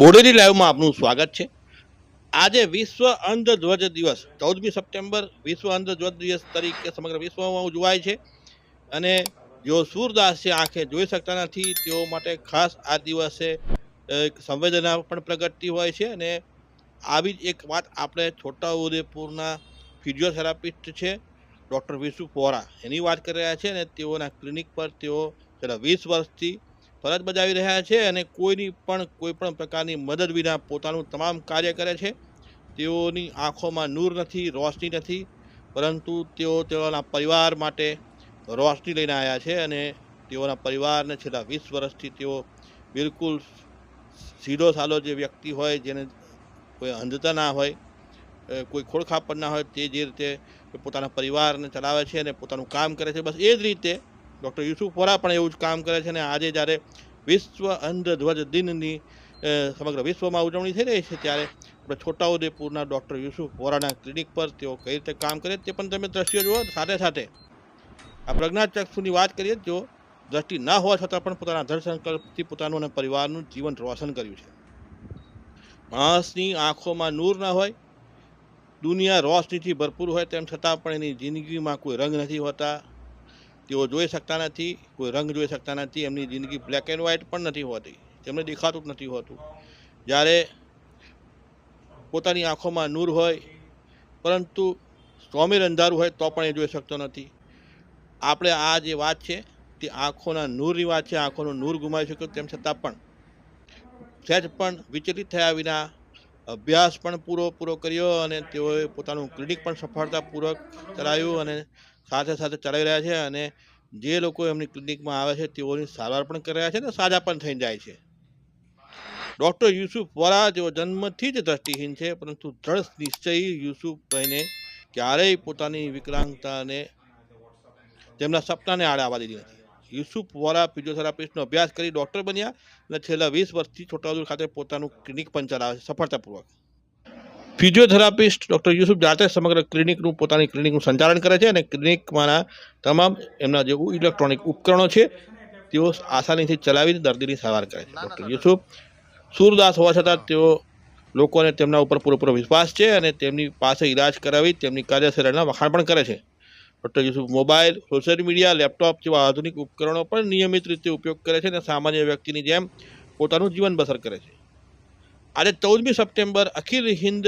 બોડેલી લાઈવમાં આપનું સ્વાગત છે. આજે વિશ્વ અંધ ધ્વજ દિવસ, ચૌદમી સપ્ટેમ્બર વિશ્વ અંધ ધ્વજ દિવસ તરીકે સમગ્ર વિશ્વમાં ઉજવાય છે. અને જેઓ સૂરદાસ છે આંખે જોઈ શકતા નથી, તેઓ માટે ખાસ આ દિવસે સંવેદના પણ પ્રગટતી હોય છે. અને આવી જ એક વાત આપણે છોટાઉદેપુરના ફિઝિયોથેરાપિસ્ટ છે, ડૉક્ટર વિશુ પોરા એની વાત કરી રહ્યા છે અને તેઓના ક્લિનિક પર તેઓ છેલ્લા વીસ વર્ષથી ફરજ બજાવી રહ્યા છે અને કોઈની પણ કોઈ પણ પ્રકારની મદદ વિના પોતાનું તમામ કાર્ય કરે છે. તેઓની આંખોમાં નૂર નથી, રોશની નથી, પરંતુ તેઓ તેઓના પરિવાર માટે રોશની લઈને આવ્યા છે અને તેઓના પરિવારને છેલ્લા વીસ વર્ષથી તેઓ બિલકુલ સીધો સાલો જે વ્યક્તિ હોય, જેને કોઈ અંધતા ના હોય કોઈ ખોળખાપણ ના હોય, તે જે રીતે પોતાના પરિવારને ચલાવે છે અને પોતાનું કામ કરે છે. બસ એ જ રીતે ડૉક્ટર યુસુફ વોરા પણ એવું જ કામ કરે છે અને આજે જ્યારે વિશ્વ અંધધ્વજ દિનની સમગ્ર વિશ્વમાં ઉજવણી થઈ રહી છે ત્યારે આપણે છોટાઉદેપુરના ડૉક્ટર યુસુફ વોરાના ક્લિનિક પર તેઓ કઈ રીતે કામ કરે તે પણ તમે દ્રશ્યો જુઓ. સાથે સાથે આ પ્રજ્ઞાચક્ષુની વાત કરીએ જો દ્રષ્ટિ ના હોવા છતાં પણ પોતાના ધડ સંકલ્પથી પોતાનું અને પરિવારનું જીવન રોશન કર્યું છે. માણસની આંખોમાં નૂર ના હોય, દુનિયા રોશનીથી ભરપૂર હોય તેમ છતાં પણ એની જિંદગીમાં કોઈ રંગ નથી હોતા તેઓ જોઈ શકતા નથી, કોઈ રંગ જોઈ શકતા નથી, એમની જિંદગી બ્લેક એન્ડ વ્હાઇટ પણ નથી હોતી. તેમને દેખાતું જ નથી હોતું. જ્યારે પોતાની આંખોમાં નૂર હોય, પરંતુ સ્વામીર અંધારું હોય તો પણ એ જોઈ શકતો નથી. આપણે આ જે વાત છે, તે આંખોના નૂરની વાત છે, આંખોનું નૂર ગુમાવી શક્યો તેમ છતાં પણ, સહેજ પણ વિચલિત થયા વિના અભ્યાસ પણ પૂરો પૂરો કર્યો અને તેઓએ પોતાનું ક્લિનિક પણ સફળતાપૂર્વક ચલાવ્યું અને સાથે સાથે ચલાવી રહ્યા છે અને જે લોકો એમની ક્લિનિકમાં આવે છે તેઓની સારવાર પણ કરી રહ્યા છે અને સાજા પણ થઈ જાય છે. ડૉક્ટર યુસુફ વોરા જેઓ જન્મથી જ દ્રષ્ટિહીન છે, પરંતુ દ્રઢ નિશ્ચયી યુસુફભાઈને ક્યારેય પોતાની વિકલાંગતાને તેમના સપનાને આડે આવવા દીધી નથી. યુસુફ વોરા ફિઝિયોથેરાપિસ્ટનો અભ્યાસ કરી ડૉક્ટર બન્યા અને છેલ્લા વીસ વર્ષથી છોટાઉદેપુર ખાતે પોતાનું ક્લિનિક પણ ચલાવે છે. સફળતાપૂર્વક. ફિઝિયોથેરાપિસ્ટ ડૉક્ટર યુસુફ જાતે સમગ્ર ક્લિનિકનું પોતાની ક્લિનિકનું સંચાલન કરે છે અને ક્લિનિકમાંના તમામ એમના જે ઇલેક્ટ્રોનિક ઉપકરણો છે તેઓ આસાનીથી ચલાવી દર્દીની સારવાર કરે છે. ડૉક્ટર યુસુફ સૂરદાસ હોવા છતાં તેઓ લોકોને તેમના ઉપર પૂરેપૂરો વિશ્વાસ છે અને તેમની પાસે ઈલાજ કરાવી તેમની કાર્યશૈલીના વખાણ પણ કરે છે. Doctor Yusuf, mobile, social media, laptop જેવા આધુનિક ઉપકરણો પણ નિયમિત રીતે ઉપયોગ કરે છે અને સામાન્ય વ્યક્તિની જેમ પોતાનું જીવન બસર કરે છે. આજે ચૌદમી સપ્ટેમ્બર અખિલ હિન્દ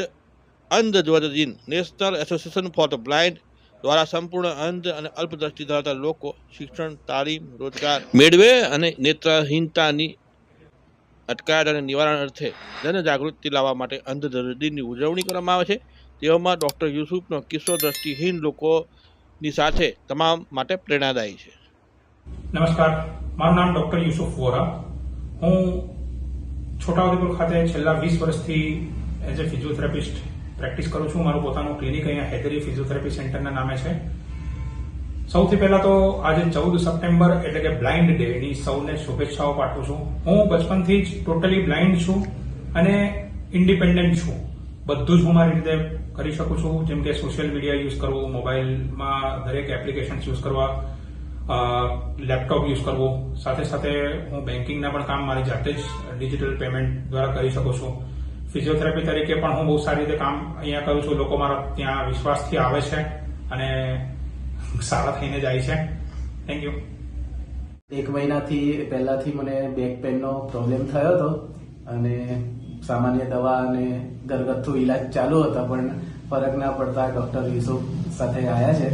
અંધ ધ્વજ દિન. National Association for the Blind દ્વારા સંપૂર્ણ અંધ અને અલ્પદ્રષ્ટિ ધરાવતા લોકો શિક્ષણ, તાલીમ, રોજગાર મેળવે અને નેત્રહીનતાની અટકાયત અને નિવારણ અર્થે જનજાગૃતિ લાવવા માટે અંધ દિનની ઉજવણી કરવામાં આવે છે. તેવામાં ડૉક્ટર યુસુફનો કિસ્સો દ્રષ્ટિહીન લોકોની સાથે તમામ માટે પ્રેરણાદાયી છે. નમસ્કાર. મારું નામ ડોક્ટર યુસુફ વોરા. હું છોટાઉદેપુર ખાતે છેલ્લા વીસ વર્ષથી એઝ એ ફિઝિયોથેરાપિસ્ટ પ્રેક્ટિસ કરું છું. મારું પોતાનું ક્લિનિક અહીંયા હૈદરી ફિઝિયોથેરાપી સેન્ટરના નામે છે. સૌથી પહેલા તો આજે ચૌદ સપ્ટેમ્બર એટલે કે બ્લાઇન્ડ ડે ની સૌને શુભેચ્છાઓ પાઠવું છું. હું બચપનથી જ ટોટલી બ્લાઇન્ડ છું અને ઇન્ડિપેન્ડન્ટ છું. બધું જ હું મારી રીતે કરી શકું છું. જેમ કે સોશિયલ મીડિયા યુઝ કરવું મોબાઈલમાં દરેક એપ્લિકેશન યુઝ કરવા લેપટોપ યુઝ કરવું. સાથે સાથે હું બેન્કિંગના પણ કામ મારી જાતે જ ડિજિટલ પેમેન્ટ દ્વારા કરી શકું છું. ફિઝિયોથેરાપી તરીકે પણ હું બહુ સારી રીતે કામ અહીંયા કરું છું. લોકો મારા ત્યાં વિશ્વાસથી આવે છે અને સારા થઈને જાય છે. થેન્ક યુ એક મહિનાથી પહેલાથી મને બેક પેનનો પ્રોબ્લેમ થયો હતો અને સામાન્ય દવા અને ઘરગથ્થુ ઈલાજ ચાલુ હતા, પણ ફરક ના પડતા ડોક્ટર યુસુફ સાથે આવ્યા છે.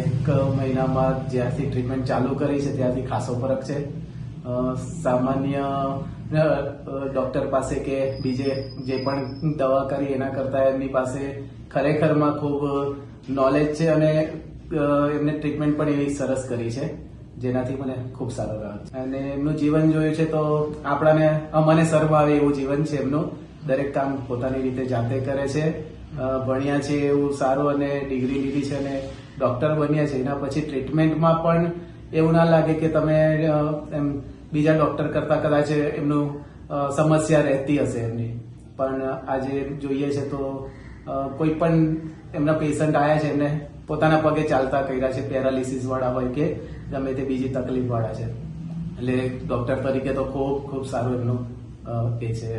એક મહિનામાં જ્યારથી ટ્રીટમેન્ટ ચાલુ કરી છે, ત્યારથી ખાસો ફરક છે. સામાન્ય ડોક્ટર પાસે કે બીજે જે પણ દવા કરી એના કરતા એમની પાસે ખરેખરમાં ખૂબ નોલેજ છે અને એમને ટ્રીટમેન્ટ પણ એવી સરસ કરી છે. જેનાથી મને ખૂબ સારો છે અને એમનું જીવન જોયું છે તો આપણાને અ, મને શરમ આવે એવું જીવન છે એમનું. દરેક કામ પોતાની રીતે જાતે કરે છે. ભણ્યા છે એવું સારું અને ડિગ્રી લીધી છે અને ડોક્ટર બન્યા છે. એના પછી ટ્રીટમેન્ટમાં પણ એવું ના લાગે કે તમે એમ બીજા ડોક્ટર કરતા કદાચ એમનું સમસ્યા રહેતી હશે એમની. પણ આજે જોઈએ છે તો કોઈ પણ એમના પેશન્ટ આવ્યા છે એમને પોતાના પગે ચાલતા કર્યા છે પેરાલિસિસ વાળા હોય કે ગમે તે બીજી તકલીફ વાળા છે. એટલે ડોક્ટર તરીકે તો ખૂબ ખૂબ સારું એમનું એ છે.